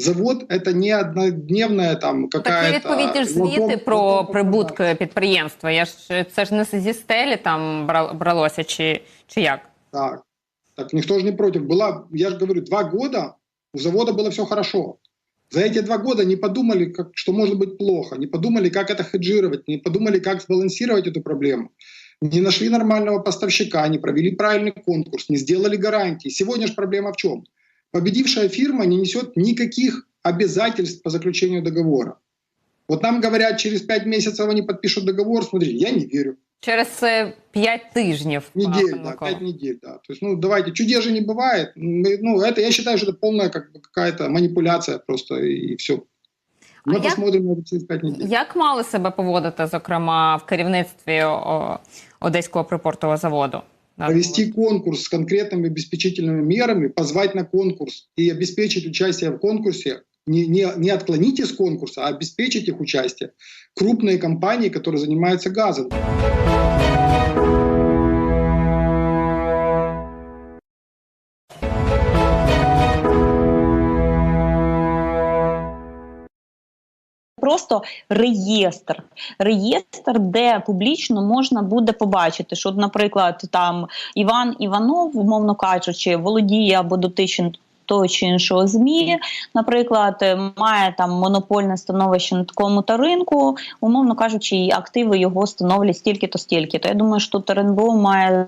Завод это не однодневная там Так какая-то... є відповідні ж звіти про прибутки підприємства. Я ж це ж не зі стелі там бра- бралося, чи, чи як? Так, так никто же не против. Была, я же говорю, два года у завода было все хорошо. За эти два года не подумали, как, что может быть плохо, не подумали, как это хеджировать, не подумали, как сбалансировать эту проблему. Не нашли нормального поставщика, не провели правильный конкурс, не сделали гарантии. Сегодня же проблема в чем? Победившая фирма не несет никаких обязательств по заключению договора. Вот нам говорят, через пять месяцев они подпишут договор. Смотрите, я не верю. Через е, п'ять тижнів. пане Недель, да, Микола. пять недель, да. То есть, ну, давайте, чудес же не бывает. Мы, Ну, это, я считаю, что это полная как бы, какая-то манипуляция просто, и, все. А Мы як- посмотрим на это через пять недель. Як мали себе поводити, зокрема, в керівництві о, Одеського припортового заводу? Провести конкурс с конкретными обеспечительными мерами, позвать на конкурс и обеспечить участие в конкурсе. Не, не, не отклонить из конкурса, а обеспечить их участие. Крупные компании, которые занимаются газом. Просто реєстр. Реєстр, де публічно можна буде побачити, що, наприклад, там Іван Іванов, умовно кажучи, володіє або дотичен. Того чи іншого змі, наприклад, е, має там монопольне становище на такому та ринку, умовно кажучи, і активи його становлять стільки-то, стільки-то. Я думаю, що тут РНБО має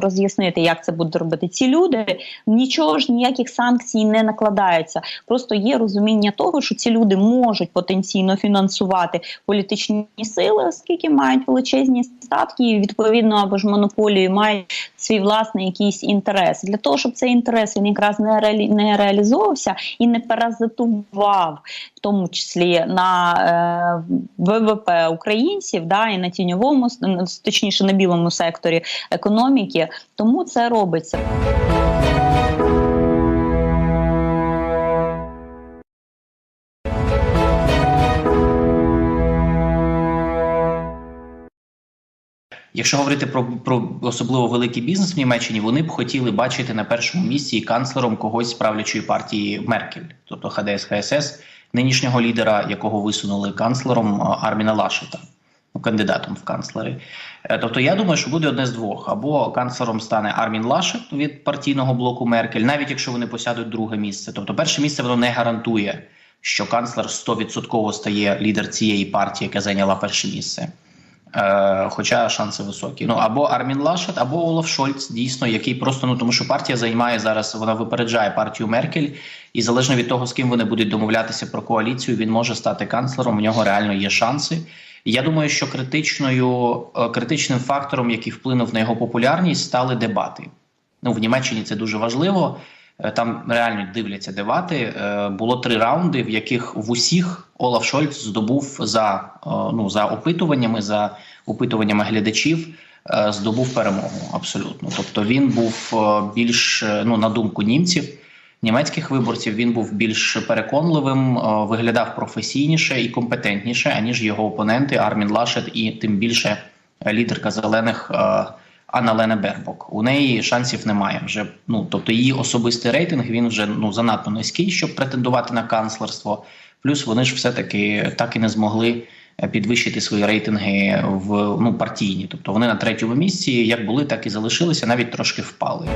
роз'яснити, як це будуть робити ці люди. Нічого ж ніяких санкцій не накладається. Просто є розуміння того, що ці люди можуть потенційно фінансувати політичні сили, оскільки мають величезні статки, і відповідно або ж монополію мають свій власний якийсь інтерес. Для того, щоб цей інтерес він якраз не реалі... не реалізовувався і не паразитував, в тому числі на е, ВВП українців, да, і на тіньовому, точніше на білому секторі економіки. Тому це робиться. Якщо говорити про, про особливо великий бізнес в Німеччині, вони б хотіли бачити на першому місці і канцлером когось з правлячої партії Меркель, тобто ХДС ХСС, нинішнього лідера, якого висунули канцлером Арміна Лашета, ну, кандидатом в канцлери. Е, Тобто, я думаю, що буде одне з двох: або канцлером стане Армін Лашет від партійного блоку Меркель, навіть якщо вони посядуть друге місце. Тобто, перше місце воно не гарантує, що канцлер 100% стає лідер цієї партії, яка зайняла перше місце. Е, хоча шанси високі. Ну або Армін Лашет, або Олаф Шольц, дійсно, який просто ну тому, що партія займає зараз, вона випереджає партію Меркель, і залежно від того, з ким вони будуть домовлятися про коаліцію, він може стати канцлером. У нього реально є шанси. Я думаю, що критичною е, критичним фактором, який вплинув на його популярність, стали дебати. Ну в Німеччині це дуже важливо. Е, Там реально дивляться дебати. Е, Було три раунди, в яких в усіх Олаф Шольц здобув за е, ну за опитуваннями, за опитуваннями глядачів, здобув перемогу. Абсолютно. Тобто він був більш ну на думку німців. Німецьких виборців він був більш переконливим, виглядав професійніше і компетентніше, аніж його опоненти Армін Лашет і тим більше лідерка зелених Анна Лена Бербок. У неї шансів немає вже. Ну тобто її особистий рейтинг він вже ну занадто низький, щоб претендувати на канцлерство. Плюс вони ж все таки так і не змогли е, підвищити свої рейтинги в ну партійні. Тобто вони на третьому місці як були, так і залишилися, навіть трошки впали.